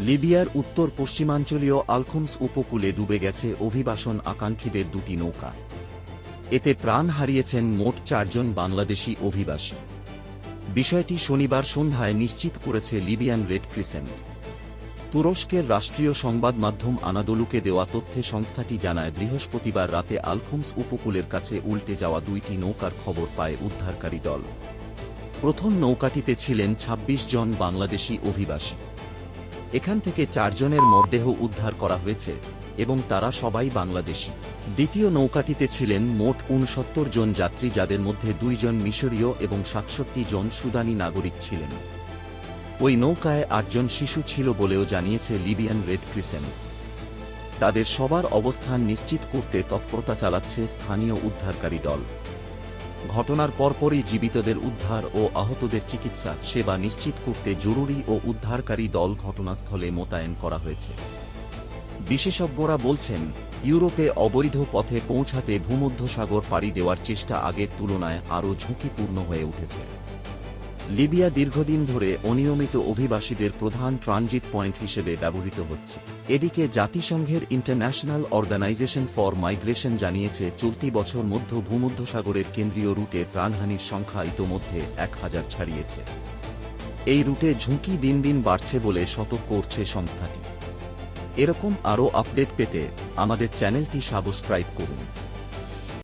লিবিয়ার উত্তর পশ্চিমাঞ্চলীয় আলখুমস উপকূলে ডুবে গেছে অভিবাসন আকাঙ্ক্ষীদের দুটি নৌকা। এতে প্রাণ হারিয়েছেন মোট চারজন বাংলাদেশি অভিবাসী। বিষয়টি শনিবার সন্ধ্যায় নিশ্চিত করেছে লিবিয়ান রেড ক্রিসেন্ট। তুরস্কের রাষ্ট্রীয় সংবাদ মাধ্যম আনাদোলুকে দেওয়া তথ্যে সংস্থাটি জানায়, বৃহস্পতিবার রাতে আলখুমস উপকূলের কাছে উল্টে যাওয়া দুইটি নৌকার খবর পায় উদ্ধারকারী দল। প্রথম নৌকাটিতে ছিলেন ২৬ জন বাংলাদেশি অভিবাসী। এখান থেকে চারজনের মরদেহ উদ্ধার করা হয়েছে এবং তারা সবাই বাংলাদেশি। দ্বিতীয় নৌকাটিতে ছিলেন মোট উনসত্তর জন যাত্রী যাদের মধ্যে দুইজন মিশরীয় এবং সাতষট্টি জন সুদানি নাগরিক ছিলেন। ওই নৌকায় আটজন শিশু ছিল বলেও জানিয়েছে লিবিয়ান রেড ক্রিসেন্ট। তাদের সবার অবস্থান নিশ্চিত করতে তৎপরতা চালাচ্ছে স্থানীয় উদ্ধারকারী দল। ঘটনার পরপরই জীবিতদের উদ্ধার ও আহতদের চিকিৎসা সেবা নিশ্চিত করতে জরুরি ও উদ্ধারকারী দল ঘটনাস্থলে মোতায়েন করা হয়েছে। বিশেষজ্ঞরা বলছেন, ইউরোপে অবৈধ পথে পৌঁছাতে ভূমধ্যসাগর পাড়ি দেওয়ার চেষ্টা আগের তুলনায় আরও ঝুঁকিপূর্ণ হয়ে উঠেছে। লিবিয়া দীর্ঘদিন ধরে অনিয়মিত অভিবাসীদের প্রধান ট্রানজিট পয়েন্ট হিসেবে ব্যবহৃত হচ্ছে। এদিকে জাতিসংঘের ইন্টারন্যাশনাল অর্গানাইজেশন ফর মাইগ্রেশন জানিয়েছে, চলতি বছর মধ্য ভূমধ্যসাগরের কেন্দ্রীয় রুটে প্রাণহানির সংখ্যা ইতোমধ্যে এক হাজার ছাড়িয়েছে। এই রুটে ঝুঁকি দিন দিন বাড়ছে বলে সতর্ক করছে সংস্থাটি। এরকম আরও আপডেট পেতে আমাদের চ্যানেলটি সাবস্ক্রাইব করুন।